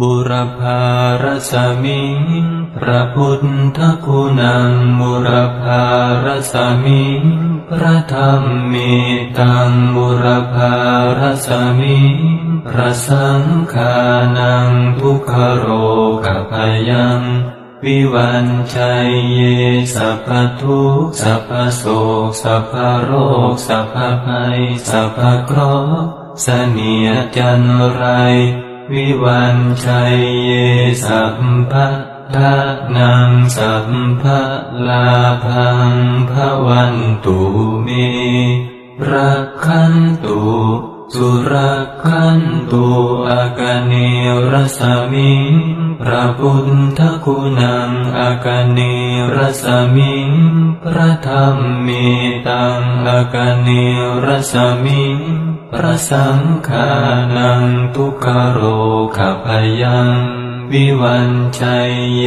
บุรพารสมิงพระพุทธคุณังบุรพารสมิงพระธรรมมีตังบุรพารสมิงพระสังฆานังทุกขโรกพยังวิวันชัยเยสัพพทุกสัพพโศกสัพพโรคสัพพภัยสัพพเคราะห์เสนียจันไร วิวันชัยเยสัพพะทะนังสัพพะลาพังพระวันตุเมรักขันตุ สุรักขันตุอากาเนรสมิงพระพุทธคุณังอากาเนรสมิงพระธรรมมีตังอากาเนรสมิงพระสังฆานังทุกขโรขพยังวิวันชัยเย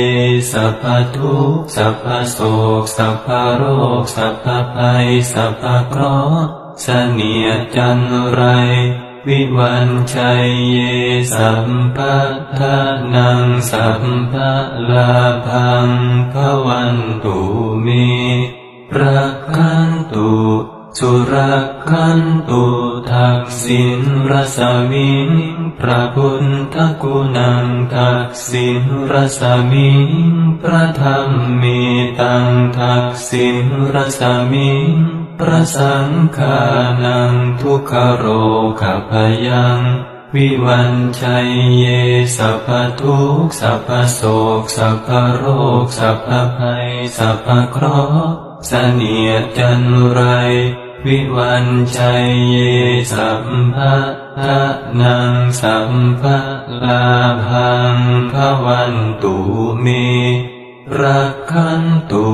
สัพพทุกสัพพโศกสัพพโรคสัพพภัยสัพพเคราะห์ เสนียจันไร วิวันชัยเยสัมปัทานังสัมปะลาพังพวันตุเมรักขันตุ สุรักขันตุทักษิณรสมิงพระพุทธกุณังทักษิณรสมิงพระธรรมมีตังทักษิณรสมิงพระสังฆานังทุกขโรขพยังวิวันชัยเยสัพพทุกสัพพโศกสัพพโรคสัพพภัยสัพพเคราะห์ เสนียจันไร วิวันชัยเยสัมภะทะนังสัมภะลาพังพะวันตุเมรักขันตุ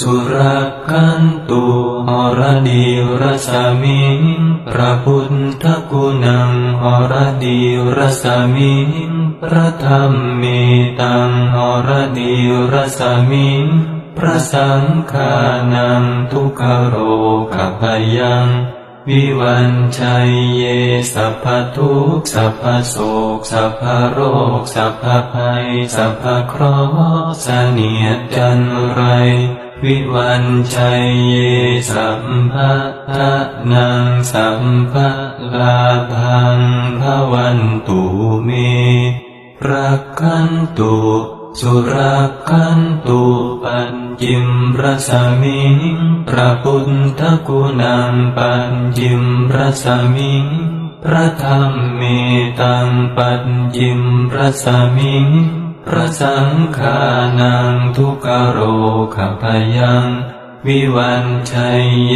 สุรักขันตุหรดีรสมิงพระพุทธกุณังหรดีรสมิงพระธรรมมีตังหรดีรสมิง พระสังฆานังทุกขโรขพยัง วิวันชัยเยสัพพทุกสัพพโศกสัพพโรคสัพพภัยสัพพเคราะห์เสนียดจันไร วิวันชัยเยสัมภะทะนังสัมภะลาพังพระวันตุเมรักขันตุ สุรักขันตุปัญจิมรสมิงพระพุทธกุณังปัญจิมรสมิงพระธรรมเมตังปัญจิมรสมิงพระสังฆานังทุกขโรขพยังวิวันชัยเย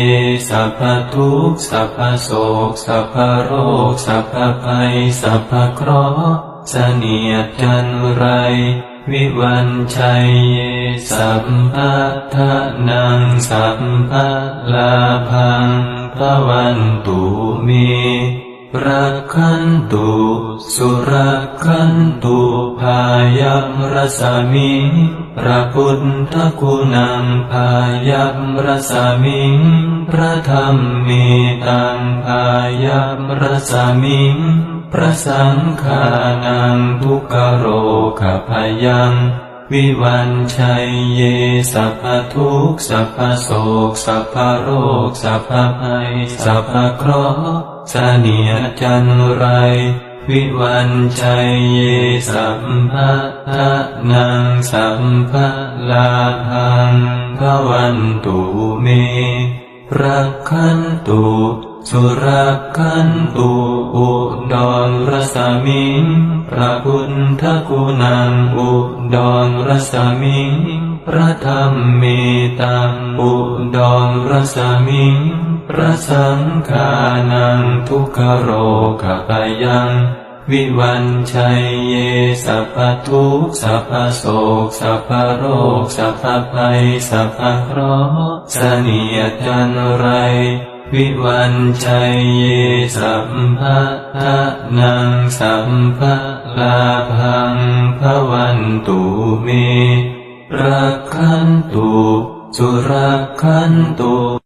สัพพทุกสัพพโศกสัพพโรคสัพพภัยสัพพเคราะห์เสนียดจันไร วิวันชัยเยสัมภะทะนังสัมภะลาพังพระวันตุเมรักขันตุสุรักขันตุพายัมรสมิงพระพุทธคุณังพายัมรสมิงพระธรรมมีตังพายัมรสมิง พระสังฆานังทุกขโรขพยัง วิวันชัยเยสัพพทุกสัพพโศกสัพพโรคสัพพภัยสัพพเคราะห์เสนียจันไร วิวันชัยเยสัมภะทะนังสัมภะลาพังพระวันตุเมรักขันตุ สุรักขันตุอุดรรสมิงพระพุทธกุณังอุดรรสมิงพระธรรมเมตังอุดรรสมิงพระสังฆานังทุกขโรขปยังวิวันชัยเยสัพพทุกข์สัพพโศกสัพพโรคสัพพภัยสัพพเคราะห์เสนียจันไร วิวันชัยเยสัมภะทะนังสัมภะลาภังพระวันตุเมรักขันตุสุรักขันตุ